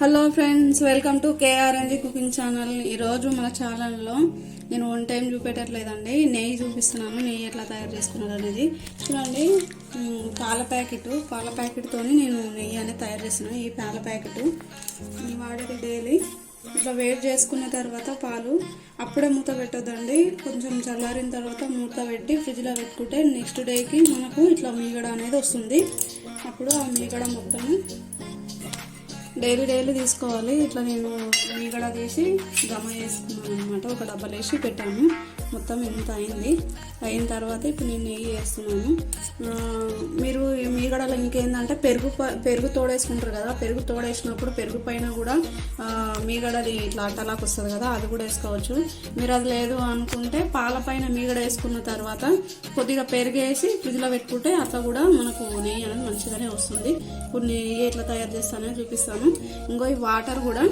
Hello friends welcome to KRNG cooking channel ఈరోజు మన ఛానల్లో నేను వన్ టైం చూపెట్టట్లేదండి. నెయ్యి చూపిస్తున్నాను. నెయ్యి ఎట్లా తయారు చేసుకున్నాను అనేది. చూడండి. పాల ప్యాకెట్. పాల ప్యాకెట్తోని నేను నెయ్యి అనేది తయారు చేస్తున్నాను. ఈ పాల ప్యాకెట్ ఈ వాడేది డైలీ ఇట్లా వేడి చేసుకున్న తర్వాత పాలు అప్పుడే మూత పెట్టొద్దండి. కొంచెం చల్లారిన తర్వాత మూత పెట్టి ఫ్రిడ్జ్లో పెట్టుకుంటే నెక్స్ట్ డేకి మనకు ఇట్లా మీగడ అనేది వస్తుంది. అప్పుడు ఆ మీగడ మొత్తం డైలీ డైలీ తీసుకోవాలి. ఇట్లా నేను మీగడ తీసి జమ చేసుకున్నాను అనమాట ఒక డబ్బాలు వేసి పెట్టాను. మొత్తం ఇంత అయింది. అయిన తర్వాత ఇప్పుడు నేను నెయ్యి వేస్తున్నాను. మీరు ఈ మీగడలో ఇంకేందంటే పెరుగు ప- పెరుగు తోడేసుకుంటారు కదా. పెరుగు తోడేసినప్పుడు పెరుగు పైన కూడా మీగడది ఇట్లా అట్టలాగా వస్తుంది కదా అది కూడా వేసుకోవచ్చు. మీరు అది లేదు అనుకుంటే పాల పైన మీగడ వేసుకున్న తర్వాత కొద్దిగా పెరుగు వేసి ఫ్రిడ్జ్లో పెట్టుకుంటే అట్లా కూడా మనకు నెయ్యి అనేది మంచిగానే వస్తుంది. ఇప్పుడు నెయ్యి ఎట్లా తయారు చేస్తానో చూపిస్తాను. ఇంకో ఈ వాటర్ కూడా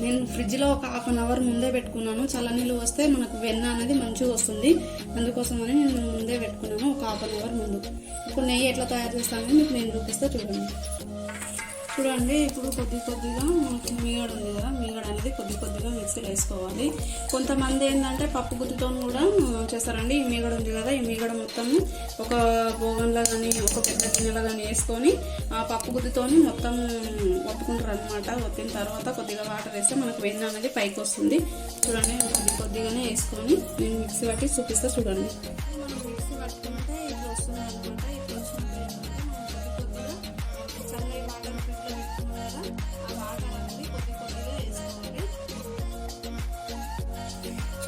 నేను ఫ్రిడ్జ్లో ఒక హాఫ్ అన్ అవర్ ముందే పెట్టుకున్నాను. చల్లనీళ్ళు వస్తే మనకు వెన్న అనేది మంచిగా వస్తుంది. అందుకోసమని నేను ముందే పెట్టుకున్నాను. ఒక హాఫ్ అన్ అవర్ ముందు. ఇప్పుడు నెయ్యి ఎట్లా తయారు చేస్తానని మీకు నేను చూపిస్తే చూడండి. చూడండి ఇప్పుడు కొద్ది కొద్దిగా మనకి మీగడ ఉంది కదా మీగడ అనేది కొద్ది కొద్దిగా మిక్సీలో వేసుకోవాలి. కొంతమంది ఏంటంటే పప్పు గుత్తితో కూడా చేస్తారండి. ఈ మీగడ ఉంది కదా ఈ మీగడ మొత్తం ఒక బోగన్లో కానీ ఒక పెద్ద గిన్నెలో కానీ వేసుకొని ఆ పప్పు గుత్తితోని మొత్తం ఒత్తుకుంటారు అనమాట ఒత్తిన తర్వాత కొద్దిగా వాటర్ వేస్తే మనకు వెన్న అనేది పైకి వస్తుంది. చూడండి కొద్ది కొద్దిగానే వేసుకొని నేను మిక్సీ పట్టి చూపిస్తే చూడండి.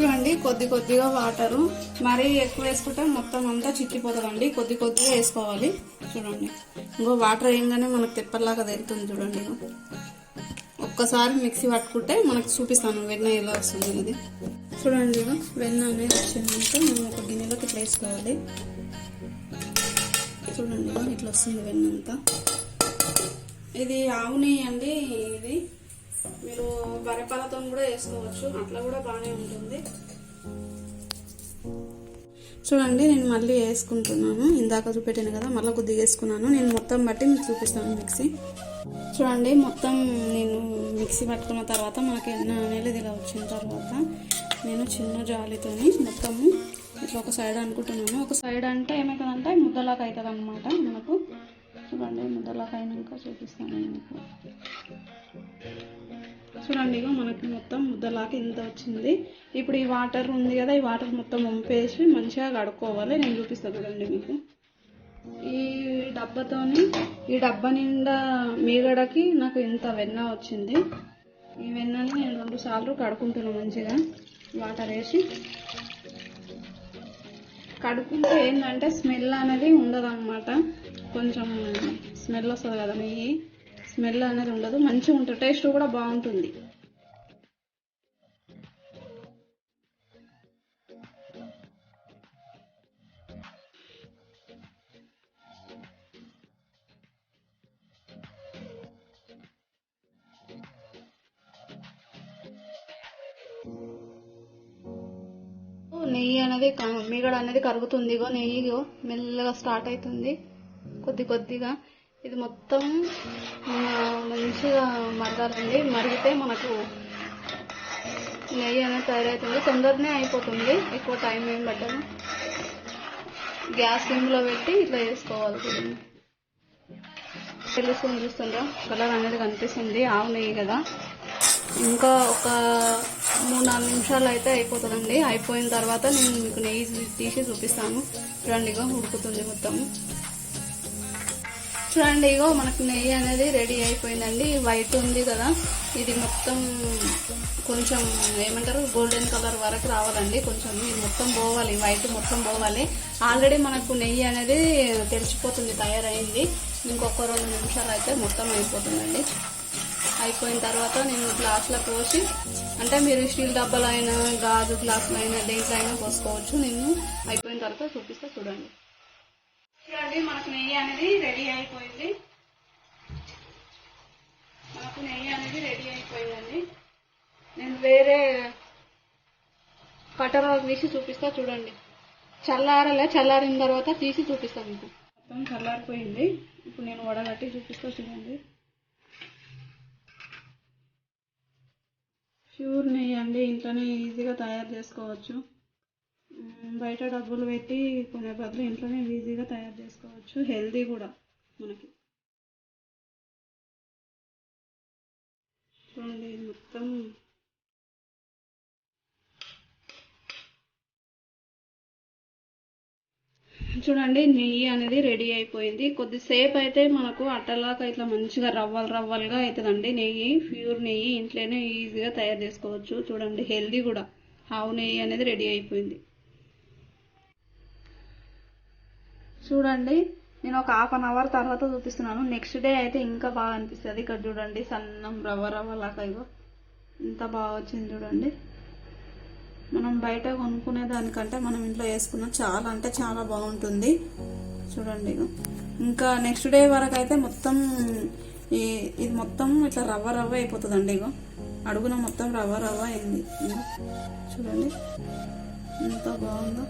చూడండి కొద్ది కొద్దిగా వాటరు. మరీ ఎక్కువ వేసుకుంటే మొత్తం అంతా చిక్కిపోతుందండి. కొద్ది కొద్దిగా వేసుకోవాలి. చూడండి. ఇంకో వాటర్ వేయగానే మనకు తెప్పలాగా తెలుతుంది చూడండి. ఒక్కసారి మిక్సీ పట్టుకుంటే మనకు చూపిస్తాను వెన్న ఎలా వస్తుంది అనేది. చూడండి వెన్న అనేది వచ్చిందంటే మనం ఒక గిన్నెలోకి ఇట్లా వేసుకోవాలి. చూడండి ఇట్లా వస్తుంది వెన్న అంతా ఇది ఆవు నెయ్యి అండి ఇది. మీరు బరెపాలతో కూడా వేసుకోవచ్చు అట్లా కూడా బాగానే ఉంటుంది. చూడండి నేను మళ్ళీ వేసుకుంటున్నాను. ఇందాక చూపెట్టాను కదా మళ్ళీ కొద్దిగా వేసుకున్నాను. నేను మొత్తం బట్టి మీకు చూపిస్తాను మిక్సీ. చూడండి మొత్తం నేను మిక్సీ పట్టుకున్న తర్వాత మనకి ఎన్న అనేది ఇలా వచ్చిన తర్వాత నేను చిన్న జాలితోని మొత్తము ఇట్లా ఒక సైడ్ అనుకుంటున్నాను. ఒక సైడ్ అంటే ఏమవుతుందంటే ముద్దలాగా అవుతుంది అనమాట మనకు. చూడండి ముద్దలాగా అయినాక చూపిస్తాను మీకు. చూడండి ఇగో మనకి మొత్తం ముద్దలాగా ఇంత వచ్చింది. ఇప్పుడు ఈ వాటర్ ఉంది కదా ఈ వాటర్ మొత్తం వంపేసి మంచిగా కడుక్కోవాలి. నేను చూపిస్తాను చూడండి మీకు. ఈ డబ్బాతోని ఈ డబ్బా నిండా మీగడకి నాకు ఇంత వెన్న వచ్చింది. ఈ వెన్నని నేను రెండు సార్లు కడుక్కుంటున్నాను మంచిగా. వాటర్ వేసి. కడుక్కుంటే ఏంటంటే స్మెల్ అనేది ఉండదు కొంచెం స్మెల్ వస్తుంది కదా నెయ్యి. స్మెల్ అనేది ఉండదు. మంచిగా ఉంటుంది. టేస్ట్ కూడా బాగుంటుంది. నెయ్యి అనేది మిగడ అనేది కరుగుతుంది. ఇగో నెయ్యి మెల్లగా స్టార్ట్ అవుతుంది. కొద్ది కొద్దిగా. ఇది మొత్తం మంచిగా మరగాలండి మరిగితే మనకు నెయ్యి అనేది తయారవుతుంది. తొందరనే అయిపోతుంది. ఎక్కువ టైం ఏం పట్టదు. గ్యాస్ సిమ్లో పెట్టి ఇట్లా చేసుకోవాలి చూడండి. తెలుసుకొని కలర్ అనేది కనిపిస్తుంది. ఆవు నెయ్యి కదా. ఇంకా ఒక మూడు నాలుగు నిమిషాలు అయితే అయిపోతుందండి. అయిపోయిన తర్వాత నేను మీకు నెయ్యి తీసి చూపిస్తాను. రండిగా ఉడుకుతుంది మొత్తం. చూడండి ఇగో మనకు నెయ్యి అనేది రెడీ అయిపోయిందండి. వైట్ ఉంది కదా. ఇది మొత్తం కొంచెం ఏమంటారు గోల్డెన్ కలర్ వరకు రావాలండి. కొంచెం ఇది మొత్తం పోవాలి వైట్ మొత్తం పోవాలి. ఆల్రెడీ మనకు నెయ్యి అనేది తెలిసిపోతుంది తయారైంది. ఇంకొక రెండు నిమిషాలు అయితే మొత్తం అయిపోతుందండి. అయిపోయిన తర్వాత నేను గ్లాసులో పోసి అంటే మీరు స్టీల్ డబ్బాలైనా గాజు గ్లాసులైనా అయినా దేంట్లో అయినా పోసుకోవచ్చు. నేను అయిపోయిన తర్వాత చూపిస్తే చూడండి. చూడండి మనకు నెయ్యి అనేది రెడీ అయిపోయింది. మనకు నెయ్యి అనేది రెడీ అయిపోయిందండి. నేను వేరే కటర్ తీసి చూపిస్తా చూడండి. చల్లారలే చల్లారిన తర్వాత తీసి చూపిస్తాను మీకు. మొత్తం చల్లారిపోయింది. ఇప్పుడు నేను వడగట్టి చూపిస్తా చూడండి. ప్యూర్ నెయ్యి అండి ఇంట్లోనే ఈజీగా తయారు చేసుకోవచ్చు. బయట డబ్బులు పెట్టి కొనే బదులు ఇంట్లోనే ఈజీగా తయారు చేసుకోవచ్చు. హెల్దీ కూడా మనకి. చూడండి మొత్తం చూడండి నెయ్యి అనేది రెడీ అయిపోయింది. కొద్దిసేపు అయితే మనకు అట్టలాగా ఇట్లా మంచిగా రవ్వలు రవ్వలుగా అవుతుందండి నెయ్యి. ప్యూర్ నెయ్యి ఇంట్లోనే ఈజీగా తయారు చేసుకోవచ్చు. చూడండి హెల్దీ కూడా. ఆవు నెయ్యి అనేది రెడీ అయిపోయింది. చూడండి నేను ఒక హాఫ్ అన్ అవర్ తర్వాత చూపిస్తున్నాను. నెక్స్ట్ డే అయితే ఇంకా బాగా అనిపిస్తుంది. ఇక్కడ చూడండి సన్నం రవ్వ రవ్వ లాగా ఇగో. ఇంత బాగా వచ్చింది చూడండి. మనం బయట కొనుక్కునే దానికంటే మనం ఇంట్లో వేసుకున్న చాలా అంటే చాలా బాగుంటుంది. చూడండి ఇంకా నెక్స్ట్ డే వరకు అయితే మొత్తం ఈ ఇది మొత్తం ఇట్లా రవ్వ రవ్వ అయిపోతుందండి ఇగో. అడుగున మొత్తం రవ్వ రవ్వ అయింది. చూడండి. ఎంత బాగుందో.